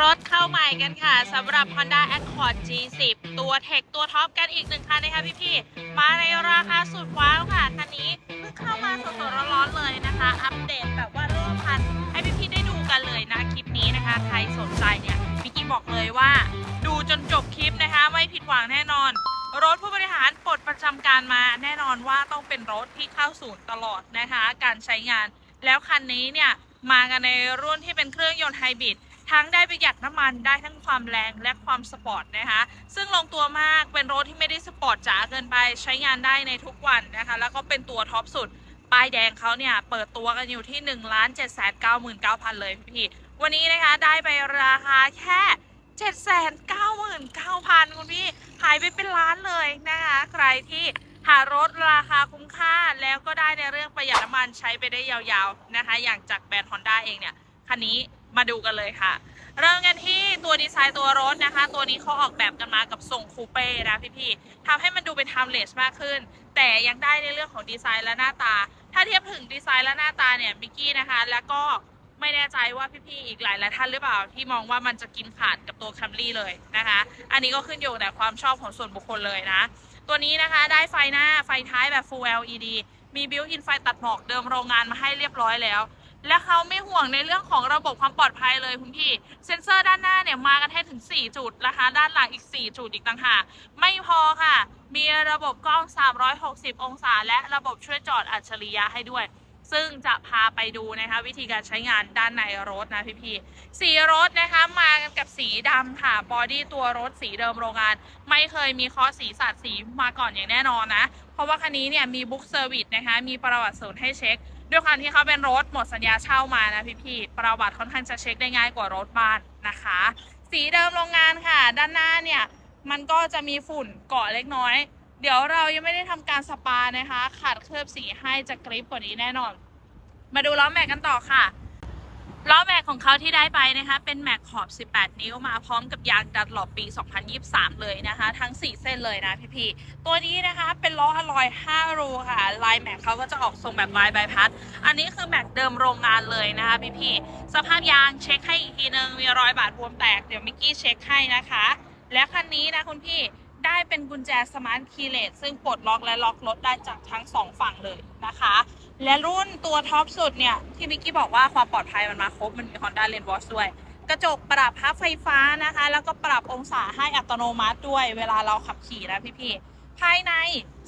รถเข้าใหม่กันค่ะสำหรับ Honda Accord G10 ตัวเทคตัวท็อปกันอีกหนึ่งคันนะคะพี่ๆมาในราคาสุดว้าวค่ะ คันนี้เพิ่งเข้ามาสดๆร้อนๆเลยนะคะ อัปเดตแบบว่าเริ่มพันให้พี่ๆได้ดูกันเลยนะคลิปนี้นะคะ ใครสนใจเนี่ยพี่กี้บอกเลยว่า ดูจนจบคลิปนะคะ ไม่ผิดหวังแน่นอน รถผู้บริหารปลดประจำการมาแน่นอนว่าต้องเป็นรถที่เข้าศูนย์ตลอดนะคะ การใช้งานแล้วคันนี้เนี่ยมากันในรุ่นที่เป็นเครื่องยนต์ไฮบริด ทั้งได้ประหยัดน้ำมันได้ทั้งความแรงและความสปอร์ตนะคะซึ่งลงตัวมากเป็นรถที่ไม่ได้สปอร์ตจ๋าเกินไปใช้งานได้ในทุกวันนะคะ แล้วก็เป็นตัวท็อปสุดป้ายแดงเขาเนี่ยเปิดตัวกันอยู่ที่1 7 9 9 9 0 0เลยพี่ๆวันนี้นะคะได้ไปราคาแค่799,000คุณพี่หายไปเป็นล้านเลยนะคะ ใครที่หารถราคาคุ้มค่าแล้วก็ได้ในเรื่องประหยัดน้ำมันใช้ไปได้ยาวๆนะคะ อย่างจากแบรนด์ Honda เองเนี่ย คันนี้ มาดูกันเลยค่ะ เริ่มกันที่ตัวดีไซน์ตัวรถนะคะ ตัวนี้เขาออกแบบกันมากับทรงคูเป้นะพี่ๆทำให้มันดูเป็น timeless มากขึ้น แต่ยังได้ในเรื่องของดีไซน์และหน้าตา ถ้าเทียบถึงดีไซน์และหน้าตาเนี่ยมิกกี้นะคะ แล้วก็ไม่แน่ใจว่าพี่ๆอีกหลายหลายท่านหรือเปล่า ที่มองว่ามันจะกินขาดกับตัว Camry เลยนะคะ อันนี้ก็ขึ้นอยู่แต่ความชอบของส่วนบุคคลเลยนะ ตัวนี้นะคะได้ไฟหน้าไฟท้ายแบบ Full LED มี Built-in ไฟตัดหมอกเดิมโรงงานมาให้เรียบร้อยแล้ว และเขาไม่ห่วงในเรื่องของระบบความปลอดภัยเลยคุณพี่ เซ็นเซอร์ด้านหน้าเนี่ยมากันให้ถึง 4 จุดนะคะ ด้านหลังอีก 4 จุดอีกต่างหากไม่พอค่ะ มีระบบกล้อง 360 องศา และระบบช่วยจอดอัจฉริยะให้ด้วย ซึ่งจะพาไปดูนะคะวิธีการใช้งานด้านในรถนะพี่ๆสีรถนะคะมากันกับสีดำค่ะบอดี้ตัวรถสีเดิมโรงงาน ไม่เคยมีข้อสีสาดสีมาก่อนอย่างแน่นอนนะ เพราะว่าคันนี้เนี่ยมีบุ๊กเซอร์วิสนะคะมีประวัติศูนให้เช็ค ด้วยความที่เขาเป็นรถหมดสัญญาเช่ามานะพี่ๆประวัติค่อนข้างจะเช็คได้ง่ายกว่ารถบ้านนะคะ สีเดิมโรงงานค่ะ ด้านหน้าเนี่ยมันก็จะมีฝุ่นเกาะเล็กน้อย เดี๋ยวเรายังไม่ได้ทำการสปานะคะขัดเคลือบสีให้จะกริปกว่านี้แน่นอน มาดูล้อแม็กกันต่อค่ะ ล้อแม็กของเขาที่ได้ไปนะคะเป็นแม็กขอบ 18 นิ้วมาพร้อมกับยางดัดหลบปี 2023 เลยนะคะ ทั้ง 4 เส้นเลยนะพี่ๆตัวนี้นะคะเป็นล้ออลอย 5 รูค่ะ ลายแม็กเขาก็จะออกทรงแบบลายใบพัด อันนี้คือแม็กเดิมโรงงานเลยนะคะพี่ๆสภาพยางเช็คให้อีกทีนึงมีรอยบาดบวมแตกเดี๋ยวมิกกี้เช็คให้นะคะ และคันนี้นะคุณพี่ ได้เป็นกุญแจสมาร์ทคีย์เลสซึ่งปลดล็อกและล็อกรถได้จากทั้งสองฝั่งเลยนะคะ และรุ่นตัวท็อปสุดเนี่ย ที่มิกกี้บอกว่าความปลอดภัยมันมาครบ มันมี Honda l a n w a t c h ด้วย กระจกปรับพับไฟฟ้านะคะ แล้วก็ปรับองศาให้อัตโนมัติด้วยเวลาเราขับขี่นะพี่ๆภายใน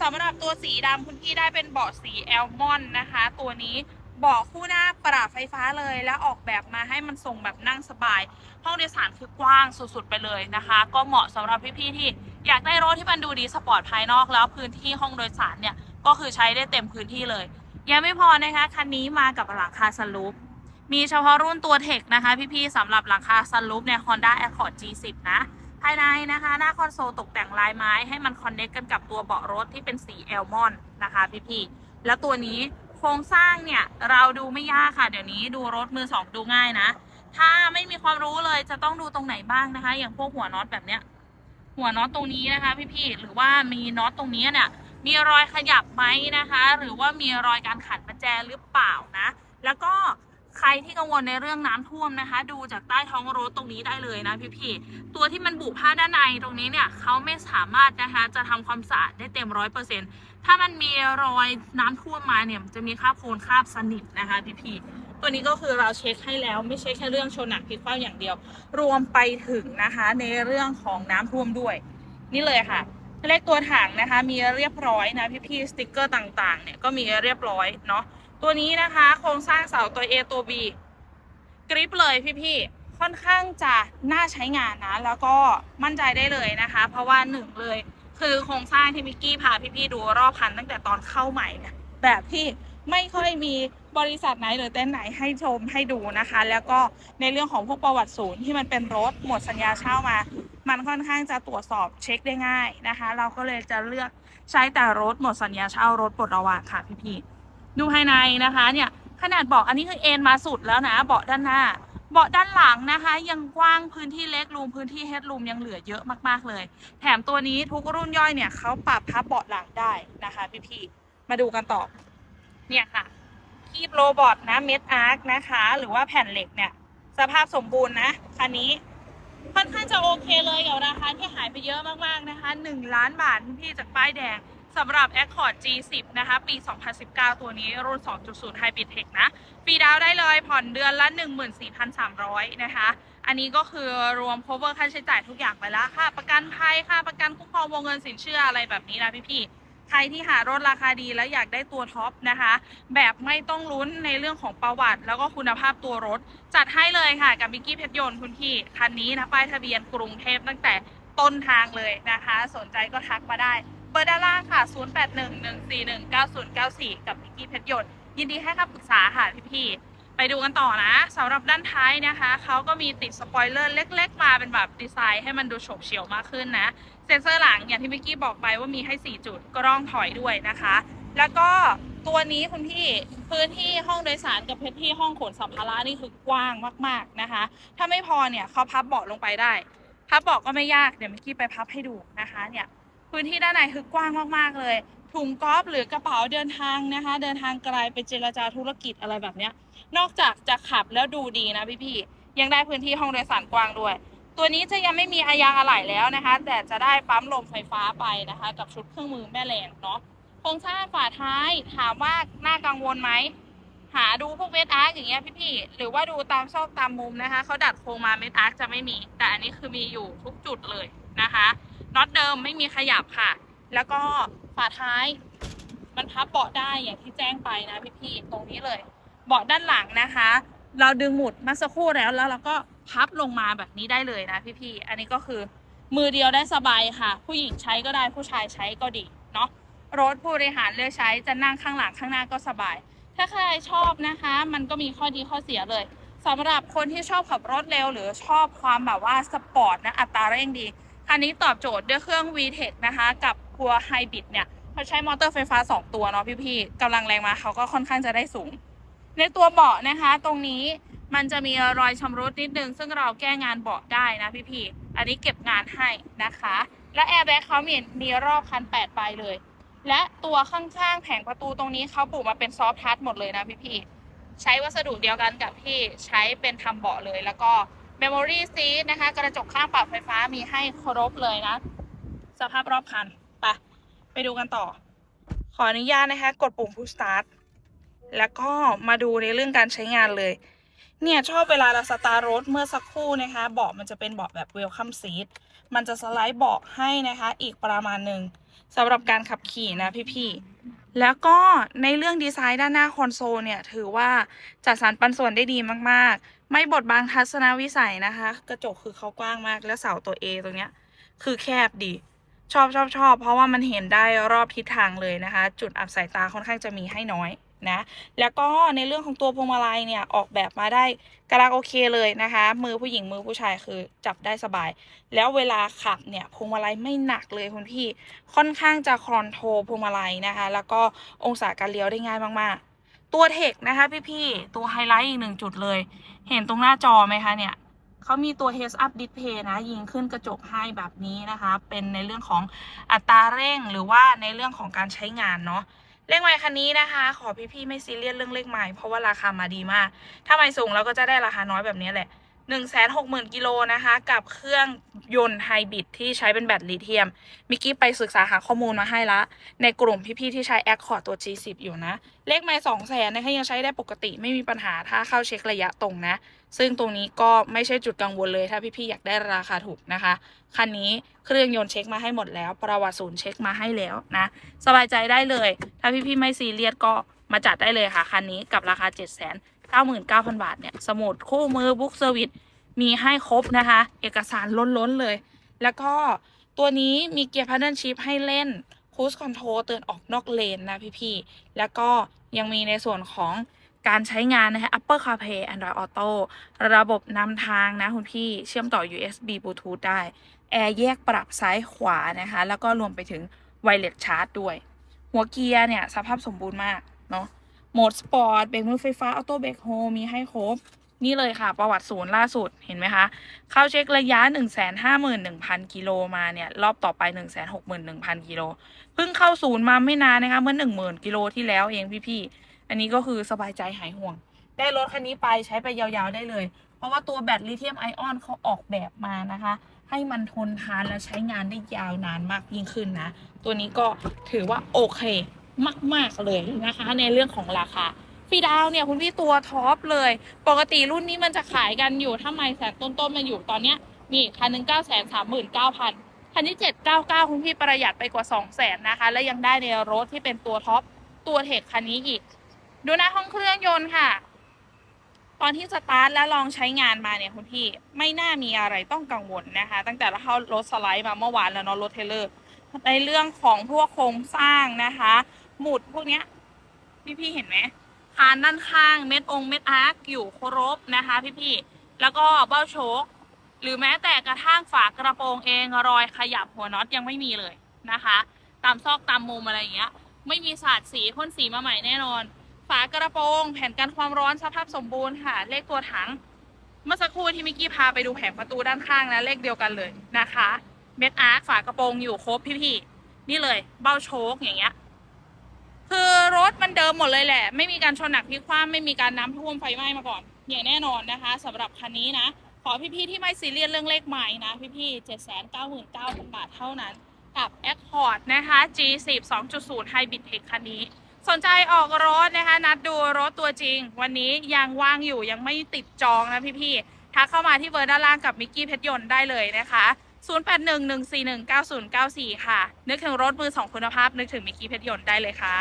สำหรับตัวสีดำคุณพี่ได้เป็นเบาะสีแอลมอนนะคะ ตัวนี้เบาะคู่หน้าปรับไฟฟ้าเลยแล้วออกแบบมาให้มันทรงแบบนั่งสบาย ห้องโดยสารคือกว้างสุดๆไปเลยนะคะ ก็เหมาะสำหรับพี่ๆที่ อยากได้รถที่มันดูดีสปอร์ตภายนอกแล้วพื้นที่ห้องโดยสารเนี่ยก็คือใช้ได้เต็มพื้นที่เลย ยังไม่พอนะคะคันนี้มากับหลังคาสลูปมีเฉพาะรุ่นตัวเทคนะคะ พี่ๆสำหรับหลังคาสลูปเนี่ย Honda Accord G10 นะ ภายในนะคะ หน้าคอนโซลตกแต่งลายไม้ให้มันคอนเนคกันกับตัวเบาะรถที่เป็นสีแอลมอนนะคะ พี่ๆแล้วตัวนี้โครงสร้างเนี่ย เราดูไม่ยากค่ะ เดี๋ยวนี้ดูรถมือสองดูง่ายนะ ถ้าไม่มีความรู้เลยจะต้องดูตรงไหนบ้างนะคะ อย่างพวกหัวน็อตแบบเนี้ย หัวน็อตตรงนี้นะคะ พี่ๆหรือว่ามีน็อตตรงนี้เนี่ยมีรอยขยับไหมนะคะ หรือว่ามีรอยการขันประแจหรือเปล่านะ แล้วก็ใครที่กังวลในเรื่องน้ำท่วมนะคะ ดูจากใต้ท้องรถตรงนี้ได้เลยนะพี่ๆตัวที่มันบุผ้าด้านในตรงนี้เนี่ยเขาไม่สามารถนะคะจะทำความสะอาดได้เต็มร้อยเปอร์เซ็นต์ถ้ามันมีรอยน้ำท่วมมาเนี่ยจะมีคราบโคลนคราบสนิทนะคะพี่ๆ ตัวนี้ก็คือเราเช็คให้แล้วไม่ใช่แค่เรื่องชนหนักพลิกคว่ำอย่างเดียว รวมไปถึงนะคะในเรื่องของน้ำท่วมด้วย นี่เลยค่ะเลขตัวถังนะคะ มีเรียบร้อยนะพี่ๆสติกเกอร์ต่างๆ เนี่ยก็มีเรียบร้อยเนาะตัวนี้นะคะโครงสร้างเสาตัว A ตัว B กริปเลยพี่ๆค่อนข้างจะน่าใช้งานนะ แล้วก็มั่นใจได้เลยนะคะ เพราะว่าหนึ่งเลย คือโครงสร้างที่มิกกี้พาพี่ๆดูรอบคันตั้งแต่ตอนเข้าใหม่เนี่ยแบบที่ ไม่ค่อยมีบริษัทไหนหรือเต้นไหนให้ชมให้ดูนะคะ แล้วก็ในเรื่องของพวกประวัติศูนย์ที่มันเป็นรถหมดสัญญาเช่ามา มันค่อนข้างจะตรวจสอบเช็คได้ง่ายนะคะ เราก็เลยจะเลือกใช้แต่รถหมดสัญญาเช่ารถปลดระวางค่ะพี่ๆดูภายในนะคะเนี่ยขนาดเบาะอันนี้คือเอ็นมาสุดแล้วนะเบาะด้านหน้าเบาะด้านหลังนะคะ ยังกว้างพื้นที่เล็กรูมพื้นที่เฮดรูมยังเหลือเยอะมากๆเลย แถมตัวนี้ทุกรุ่นย่อยเนี่ยเขาปรับพับเบาะหลังได้นะคะพี่ๆมาดูกันต่อ เนี่ยค่ะ คีบโรบอทนะเม็ดอาร์คนะคะ หรือว่าแผ่นเหล็กเนี่ย สภาพสมบูรณ์นะ คันนี้ค่อนข้างจะโอเคเลยกับราคาที่หายไปเยอะมากๆนะคะ 1 ล้านบาทพี่จากป้ายแดงสำหรับ Accord G10 นะคะ ปี 2019 ตัวนี้รุ่น 2.0 Hybrid Tech นะฟรีดาวได้เลยผ่อนเดือนละ 14,300 นะคะ อันนี้ก็คือรวม cover ค่าใช้จ่ายทุกอย่างไปแล้วค่ะ ประกันภัยค่ะ ประกันคุ้มครองวงเงินสินเชื่ออะไรแบบนี้นะพี่ๆ ใครที่หารถราคาดีและอยากได้ตัวท็อปนะคะ แบบไม่ต้องลุ้นในเรื่องของประวัติ แล้วก็คุณภาพตัวรถ จัดให้เลยค่ะกับมิกกี้เพชรยนต์คุณพี่คันนี้นะป้ายทะเบียนกรุงเทพตั้งแต่ต้นทางเลยนะคะ สนใจก็ทักมาได้เบอร์ด้านล่างค่ะ 0811419094 กับมิกกี้เพชรยนต์ยินดีให้คำปรึกษาค่ะพี่ๆ ไปดูกันต่อนะสำหรับด้านท้ายนะคะเขาก็มีติดสปอยเลอร์เล็ก ๆ มาเป็นแบบดีไซน์ให้มันดูโฉบเฉี่ยวมากขึ้นนะ เซ็นเซอร์หลังอย่างที่มิกกี้บอกไปว่ามีให้ 4 จุดกล้องถอยด้วยนะคะ แล้วก็ตัวนี้คุณพี่พื้นที่ห้องโดยสารกับพื้นที่ห้องขนสัมภาระนี่คือกว้างมากๆนะคะ ถ้าไม่พอเนี่ยเขาพับเบาะลงไปได้ พับเบาะก็ไม่ยากเดี๋ยวมิกกี้ไปพับให้ดูนะคะเนี่ยพื้นที่ด้านในคือกว้างมากๆเลยถุงกอล์ฟหรือกระเป๋าเดินทางนะคะ เดินทางไกลไปเจรจาธุรกิจอะไรแบบเนี้ย นอกจากจะขับแล้วดูดีนะพี่ๆยังได้พื้นที่ห้องโดยสารกว้างด้วย ตัวนี้จะยังไม่มีอายางอะไหล่แล้วนะคะ แต่จะได้ปั๊มลมไฟฟ้าไปนะคะ กับชุดเครื่องมือแม่แรงเนาะโครงสร้างฝาท้ายถามว่าน่ากังวลไหมหาดูพวกเม็ดอาร์กอย่างเงี้ยพี่ๆหรือว่าดูตามซอกตามมุมนะคะเขาดัดโครงมาเม็ดอาร์กจะไม่มี แต่อันนี้คือมีอยู่ทุกจุดเลยนะคะน็อตเดิมไม่มีขยับค่ะ แล้วก็ฝาท้าย มันพับเบาะได้อย่างที่แจ้งไปนะพี่ๆตรงนี้เลย เบาะด้านหลังนะคะ เราดึงหมุดมาสักครู่แล้วแล้วเราก็พับลงมาแบบนี้ได้เลยนะพี่ๆอันนี้ก็คือมือเดียวได้สบายค่ะ ผู้หญิงใช้ก็ได้ผู้ชายใช้ก็ดีเนาะรถผู้บริหารเลือกใช้จะนั่งข้างหลังข้างหน้าก็สบาย ถ้าใครชอบนะคะ มันก็มีข้อดีข้อเสียเลยสำหรับคนที่ชอบขับรถเร็ว หรือชอบความแบบว่าสปอร์ตนะอัตราเร่งดีคันนี้ตอบโจทย์ด้วยเครื่อง VTEC นะคะ กับตัวไฮบริดเนี่ยเขาใช้มอเตอร์ไฟฟ้า 2 ตัวเนาะพี่ๆกำลังแรงมาเขาก็ค่อนข้างจะได้สูง ในตัวเบาะนะคะ ตรงนี้มันจะมีรอยชำรุดนิดนึง ซึ่งเราแก้งานเบาะได้นะพี่ๆอันนี้เก็บงานให้นะคะ และแอร์แบ็กเขามีมีรอบคันแปดไปเลย และตัวข้างๆแผงประตูตรงนี้เขาปลูกมาเป็นซอฟท์ทัชหมดเลยนะพี่ๆใช้วัสดุเดียวกันกับที่ใช้เป็นทำเบาะเลย แล้วก็ Memory Seat นะคะ กระจกข้างปรับไฟฟ้ามีให้ครบเลยนะ สภาพรอบคันไปไปดูกันต่อ ขออนุญาตนะคะ กดปุ่ม Push Start แล้วก็มาดูในเรื่องการใช้งานเลย เนี่ยชอบเวลาเราสตาร์รถเมื่อสักครู่นะคะเบาะมันจะเป็นเบาะแบบ Welcome Seat มันจะสไลด์เบาะให้นะคะอีกประมาณหนึ่งสำหรับการขับขี่นะพี่ๆ แล้วก็ในเรื่องดีไซน์ด้านหน้าคอนโซลเนี่ยถือว่าจัดสรรปันส่วนได้ดีมากๆ ไม่บดบังทัศนวิสัยนะคะ กระจกคือเขากว้างมากแล้วเสาตัว A ตรงเนี้ยคือแคบดี ชอบชอบชอบเพราะว่ามันเห็นได้รอบทิศทางเลยนะคะ จุดอับสายตาค่อนข้างจะมีให้น้อย นะแล้วก็ในเรื่องของตัวพวงมาลัยเนี่ยออกแบบมาได้กำลังโอเคเลยนะคะ มือผู้หญิงมือผู้ชายคือจับได้สบาย แล้วเวลาขับเนี่ยพวงมาลัยไม่หนักเลยคุณพี่ค่อนข้างจะคอนโทรพวงมาลัยนะคะ แล้วก็องศาการเลี้ยวได้ง่ายมากๆ ตัวเทคนะคะพี่ๆตัวไฮไลท์อีกหนึ่งจุดเลย เห็นตรงหน้าจอไหมคะเนี่ยเขามีตัว heads up display นะ ยิงขึ้นกระจกให้แบบนี้นะคะ เป็นในเรื่องของอัตราเร่งหรือว่าในเรื่องของการใช้งานเนาะ เลขไมค์คันนี้นะคะ ขอพี่ๆไม่ซีเรียสเรื่องเลขไมค์เพราะว่าราคามาดีมาก ถ้าไมค์สูงเราก็จะได้ราคาน้อยแบบนี้แหละ 1 6 0 0 0 0 กิโลนะคะ กับเครื่องยนต์ไฮบริดที่ใช้เป็นแบตลิเธียม มิกกี้ไปศึกษาหาข้อมูลมาให้ละ ในกลุ่มพี่ๆที่ใช้ Accord ตัว G10 อยู่นะ เลขไมค์สองแสนนะคะยังใช้ได้ปกติไม่มีปัญหาถ้าเข้าเช็คระยะตรงนะ ซึ่งตรงนี้ก็ไม่ใช่จุดกังวลเลยถ้าพี่ๆอยากได้ราคาถูกนะคะ คันนี้เครื่องยนต์เช็คมาให้หมดแล้ว ประวัติศูนย์เช็คมาให้แล้วนะ สบายใจได้เลย ถ้าพี่ๆไม่ซีเรียสก็มาจัดได้เลยค่ะคันนี้กับราคา7 9 9 0 0 99,000 บาท เนี่ย สมุดคู่มือบุ๊กเซอร์วิสมีให้ครบนะคะ เอกสารล้นๆเลย แล้วก็ตัวนี้มีเกียร์พันเดิลชิพให้เล่นคูสคอนโทรลเตือนออกนอกเลนนะพี่ๆ แล้วก็ยังมีในส่วนของการใช้งานนะคะ Apple CarPlay Android Auto ระบบนำทางนะคุณพี่ เชื่อมต่อ USB Bluetooth ได้ แอร์แยกปรับซ้ายขวานะคะ แล้วก็รวมไปถึงไวเลสชาร์จด้วย หัวเกียร์เนี่ย สภาพสมบูรณ์มากเนาะ โหมดสปอร์ตเบรกมือไฟฟ้าออโต้เบรกโฮมีให้ครบ นี่เลยค่ะ ประวัติศูนย์ล่าสุดเห็นไหมคะ เข้าเช็คระยะ 151,000 กิโลมาเนี่ย รอบต่อไป 161,000 กิโลเพิ่งเข้าศูนย์มาไม่นานนะคะเมื่อ 10,000 กิโลที่แล้วเองพี่ๆ อันนี้ก็คือสบายใจหายห่วง ได้รถคันนี้ไปใช้ไปยาวๆได้เลย เพราะว่าตัวแบตลิเธียมไอออนเขาออกแบบมานะคะ ให้มันทนทานและใช้งานได้ยาวนานมากยิ่งขึ้นนะ ตัวนี้ก็ถือว่าโอเค มาก ๆ เลยนะคะ ในเรื่องของราคาฟีดาวเนี่ยคุณพี่ตัวท็อปเลย ปกติรุ่นนี้มันจะขายกันอยู่ถ้าไม่แสนต้นๆมันอยู่ตอนเนี้ยนี่คันหนึ่งเก้าแสนสามหมื่นเก้าพันคันที่เจ็ดเก้าเก้าคุณพี่ประหยัดไปกว่าสองแสนนะคะ และยังได้ในรถที่เป็นตัวท็อปตัวเทคคันนี้อีก ดูน้าห้องเครื่องยนต์ค่ะ ตอนที่สตาร์ทและลองใช้งานมาเนี่ยคุณพี่ไม่น่ามีอะไรต้องกังวลนะคะ ตั้งแต่เราเข้ารถสไลด์มาเมื่อวานแล้วเนาะรถเทเลอร์ในเรื่องของพวกโครงสร้างนะคะ หมุดพวกเนี้ย พี่พี่เห็นไหมคานด้านข้างเม็ดองค์เม็ดอาร์คอยู่ครบนะคะ พี่พี่แล้วก็เบ้าโชคหรือแม้แต่กระทั่งฝากระโปรงเองรอยขยับหัวน็อตยังไม่มีเลยนะคะ ตามซอกตามมุมอะไรอย่างเงี้ย ไม่มีสาดสีพ่นสีมาใหม่แน่นอน ฝากระโปรงแผ่นกันความร้อนสภาพสมบูรณ์ค่ะ เลขตัวถัง เมื่อสักครู่ที่มิกกี้พาไปดูแผงประตูด้านข้างนะเลขเดียวกันเลยนะคะ เม็ดอาร์คฝากระโปรงอยู่ครบพี่ๆนี่เลยเบ้าโชคอย่างเงี้ย คือรถมันเดิมหมดเลยแหละ ไม่มีการชนหนักพลิกคว่ำไม่มีการน้ำท่วมไฟไหม้มาก่อน อย่างแน่นอนนะคะสำหรับคันนี้นะ ขอพี่ๆที่ไม่ซีเรียสเรื่องเลขใหม่นะ พี่ๆเจ็ดแสนเก้าหมื่นเก้าพันบาทเท่านั้น กับ Accord นะคะ G10 2.0 Hybrid Tech คันนี้ สนใจออกรถนะคะ นัดดูรถตัวจริง วันนี้ยังว่างอยู่ยังไม่ติดจองนะพี่ๆทักเข้ามาที่เบอร์ด้านล่างกับมิกกี้เพชรยนต์ได้เลยนะคะ 0811419094 ค่ะ นึกถึงรถมือสองคุณภาพ นึกถึงมิกกี้เพชรยนต์ได้เลยค่ะ